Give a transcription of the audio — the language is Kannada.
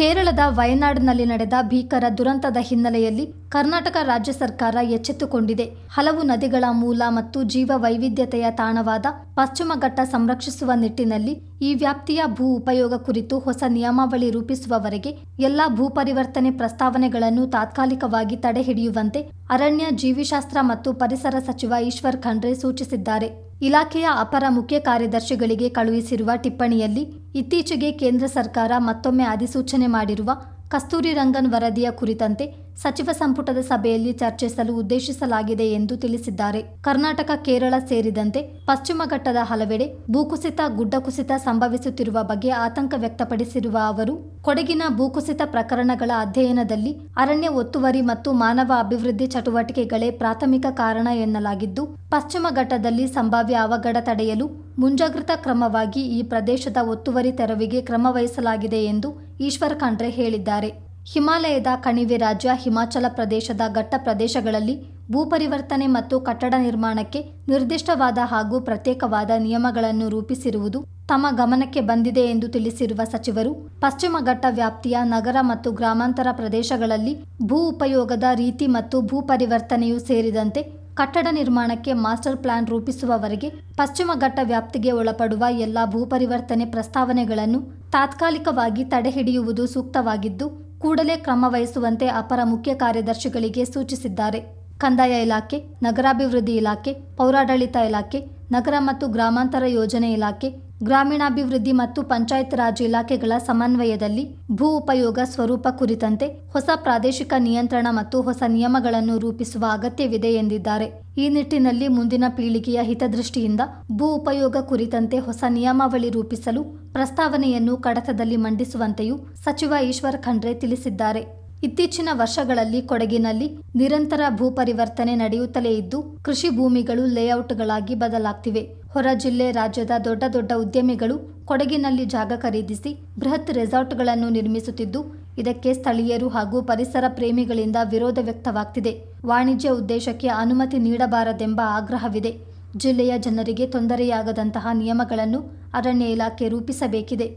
ಕೇರಳದ ವಯನಾಡ್ನಲ್ಲಿ ನಡೆದ ಭೀಕರ ದುರಂತದ ಹಿನ್ನೆಲೆಯಲ್ಲಿ ಕರ್ನಾಟಕ ರಾಜ್ಯ ಸರ್ಕಾರ ಎಚ್ಚೆತ್ತುಕೊಂಡಿದೆ. ಹಲವು ನದಿಗಳ ಮೂಲ ಮತ್ತು ಜೀವ ವೈವಿಧ್ಯತೆಯ ತಾಣವಾದ ಪಶ್ಚಿಮ ಘಟ್ಟ ಸಂರಕ್ಷಿಸುವ ನಿಟ್ಟಿನಲ್ಲಿ ಈ ವ್ಯಾಪ್ತಿಯ ಭೂ ಉಪಯೋಗ ಕುರಿತು ಹೊಸ ನಿಯಮಾವಳಿ ರೂಪಿಸುವವರೆಗೆ ಎಲ್ಲಾ ಭೂ ಪರಿವರ್ತನೆ ಪ್ರಸ್ತಾವನೆಗಳನ್ನು ತಾತ್ಕಾಲಿಕವಾಗಿ ತಡೆಹಿಡಿಯುವಂತೆ ಅರಣ್ಯ, ಜೀವಿಶಾಸ್ತ್ರ ಮತ್ತು ಪರಿಸರ ಸಚಿವ ಈಶ್ವರ್ ಖಂಡ್ರೆ ಸೂಚಿಸಿದ್ದಾರೆ. ಇಲಾಖೆಯ ಅಪರ ಮುಖ್ಯ ಕಾರ್ಯದರ್ಶಿಗಳಿಗೆ ಕಳುಹಿಸಿರುವ ಟಿಪ್ಪಣಿಯಲ್ಲಿ ಇತ್ತೀಚೆಗೆ ಕೇಂದ್ರ ಸರ್ಕಾರ ಮತ್ತೊಮ್ಮೆ ಅಧಿಸೂಚನೆ ಮಾಡಿರುವ ಕಸ್ತೂರಿ ರಂಗನ್ ವರದಿಯ ಕುರಿತಂತೆ ಸಚಿವ ಸಂಪುಟದ ಸಭೆಯಲ್ಲಿ ಚರ್ಚಿಸಲು ಉದ್ದೇಶಿಸಲಾಗಿದೆ ಎಂದು ತಿಳಿಸಿದ್ದಾರೆ. ಕರ್ನಾಟಕ, ಕೇರಳ ಸೇರಿದಂತೆ ಪಶ್ಚಿಮ ಘಟ್ಟದ ಹಲವೆಡೆ ಭೂಕುಸಿತ ಗುಡ್ಡ ಕುಸಿತ ಸಂಭವಿಸುತ್ತಿರುವ ಬಗ್ಗೆ ಆತಂಕ ವ್ಯಕ್ತಪಡಿಸಿರುವ ಅವರು, ಕೊಡಗಿನ ಭೂಕುಸಿತ ಪ್ರಕರಣಗಳ ಅಧ್ಯಯನದಲ್ಲಿ ಅರಣ್ಯ ಒತ್ತುವರಿ ಮತ್ತು ಮಾನವ ಅಭಿವೃದ್ಧಿ ಚಟುವಟಿಕೆಗಳೇ ಪ್ರಾಥಮಿಕ ಕಾರಣ ಎನ್ನಲಾಗಿದ್ದು, ಪಶ್ಚಿಮ ಘಟ್ಟದಲ್ಲಿ ಸಂಭಾವ್ಯ ಅವಘಡ ತಡೆಯಲು ಮುಂಜಾಗ್ರತಾ ಕ್ರಮವಾಗಿ ಈ ಪ್ರದೇಶದ ಒತ್ತುವರಿ ತೆರವಿಗೆ ಕ್ರಮ ವಹಿಸಲಾಗಿದೆ ಎಂದು ಈಶ್ವರ್ ಖಂಡ್ರೆ ಹೇಳಿದ್ದಾರೆ. ಹಿಮಾಲಯದ ಕಣಿವೆ ರಾಜ್ಯ ಹಿಮಾಚಲ ಪ್ರದೇಶದ ಘಟ್ಟ ಪ್ರದೇಶಗಳಲ್ಲಿ ಭೂ ಪರಿವರ್ತನೆ ಮತ್ತು ಕಟ್ಟಡ ನಿರ್ಮಾಣಕ್ಕೆ ನಿರ್ದಿಷ್ಟವಾದ ಹಾಗೂ ಪ್ರತ್ಯೇಕವಾದ ನಿಯಮಗಳನ್ನು ರೂಪಿಸಿರುವುದು ತಮ್ಮ ಗಮನಕ್ಕೆ ಬಂದಿದೆ ಎಂದು ತಿಳಿಸಿರುವ ಸಚಿವರು, ಪಶ್ಚಿಮ ಘಟ್ಟ ವ್ಯಾಪ್ತಿಯ ನಗರ ಮತ್ತು ಗ್ರಾಮಾಂತರ ಪ್ರದೇಶಗಳಲ್ಲಿ ಭೂ ಉಪಯೋಗದ ರೀತಿ ಮತ್ತು ಭೂ ಪರಿವರ್ತನೆಯೂ ಸೇರಿದಂತೆ ಕಟ್ಟಡ ನಿರ್ಮಾಣಕ್ಕೆ ಮಾಸ್ಟರ್ ಪ್ಲಾನ್ ರೂಪಿಸುವವರೆಗೆ ಪಶ್ಚಿಮ ಘಟ್ಟ ವ್ಯಾಪ್ತಿಗೆ ಒಳಪಡುವ ಎಲ್ಲ ಭೂ ಪರಿವರ್ತನೆ ಪ್ರಸ್ತಾವನೆಗಳನ್ನು ತಾತ್ಕಾಲಿಕವಾಗಿ ತಡೆಹಿಡಿಯುವುದು ಸೂಕ್ತವಾಗಿದ್ದು, ಕೂಡಲೇ ಕ್ರಮ ವಹಿಸುವಂತೆ ಅಪರ ಮುಖ್ಯ ಕಾರ್ಯದರ್ಶಿಗಳಿಗೆ ಸೂಚಿಸಿದ್ದಾರೆ. ಕಂದಾಯ ಇಲಾಖೆ, ನಗರಾಭಿವೃದ್ಧಿ ಇಲಾಖೆ, ಪೌರಾಡಳಿತ ಇಲಾಖೆ, ನಗರ ಮತ್ತು ಗ್ರಾಮಾಂತರ ಯೋಜನೆ ಇಲಾಖೆ ಗ್ರಾಮೀಣಾಭಿವೃದ್ಧಿ ಮತ್ತು ಪಂಚಾಯತ್ ರಾಜ್ ಇಲಾಖೆಗಳ ಸಮನ್ವಯದಲ್ಲಿ ಭೂ ಉಪಯೋಗ ಸ್ವರೂಪ ಕುರಿತಂತೆ ಹೊಸ ಪ್ರಾದೇಶಿಕ ನಿಯಂತ್ರಣ ಮತ್ತು ಹೊಸ ನಿಯಮಗಳನ್ನು ರೂಪಿಸುವ ಅಗತ್ಯವಿದೆ ಎಂದಿದ್ದಾರೆ. ಈ ನಿಟ್ಟಿನಲ್ಲಿ ಮುಂದಿನ ಪೀಳಿಗೆಯ ಹಿತದೃಷ್ಟಿಯಿಂದ ಭೂ ಉಪಯೋಗ ಕುರಿತಂತೆ ಹೊಸ ನಿಯಮಾವಳಿ ರೂಪಿಸಲು ಪ್ರಸ್ತಾವನೆಯನ್ನು ಕಡತದಲ್ಲಿ ಮಂಡಿಸುವಂತೆಯೂ ಸಚಿವ ಈಶ್ವರ್ ಖಂಡ್ರೆ ತಿಳಿಸಿದ್ದಾರೆ. ಇತ್ತೀಚಿನ ವರ್ಷಗಳಲ್ಲಿ ಕೊಡಗಿನಲ್ಲಿ ನಿರಂತರ ಭೂ ಪರಿವರ್ತನೆ ನಡೆಯುತ್ತಲೇ ಇದ್ದು, ಕೃಷಿ ಭೂಮಿಗಳು ಲೇಔಟ್ಗಳಾಗಿ ಬದಲಾಗ್ತಿವೆ. ಹೊರ ಜಿಲ್ಲೆ ರಾಜ್ಯದ ದೊಡ್ಡ ದೊಡ್ಡ ಉದ್ಯಮಿಗಳು ಕೊಡಗಿನಲ್ಲಿ ಜಾಗ ಖರೀದಿಸಿ ಬೃಹತ್ ರೆಸಾರ್ಟ್ಗಳನ್ನು ನಿರ್ಮಿಸುತ್ತಿದ್ದು, ಇದಕ್ಕೆ ಸ್ಥಳೀಯರು ಹಾಗೂ ಪರಿಸರ ಪ್ರೇಮಿಗಳಿಂದ ವಿರೋಧ ವ್ಯಕ್ತವಾಗ್ತಿದೆ. ವಾಣಿಜ್ಯ ಉದ್ದೇಶಕ್ಕೆ ಅನುಮತಿ ನೀಡಬಾರದೆಂಬ ಆಗ್ರಹವಿದೆ. ಜಿಲ್ಲೆಯ ಜನರಿಗೆ ತೊಂದರೆಯಾಗದಂತಹ ನಿಯಮಗಳನ್ನು ಅರಣ್ಯ ಇಲಾಖೆ ರೂಪಿಸಬೇಕಿದೆ.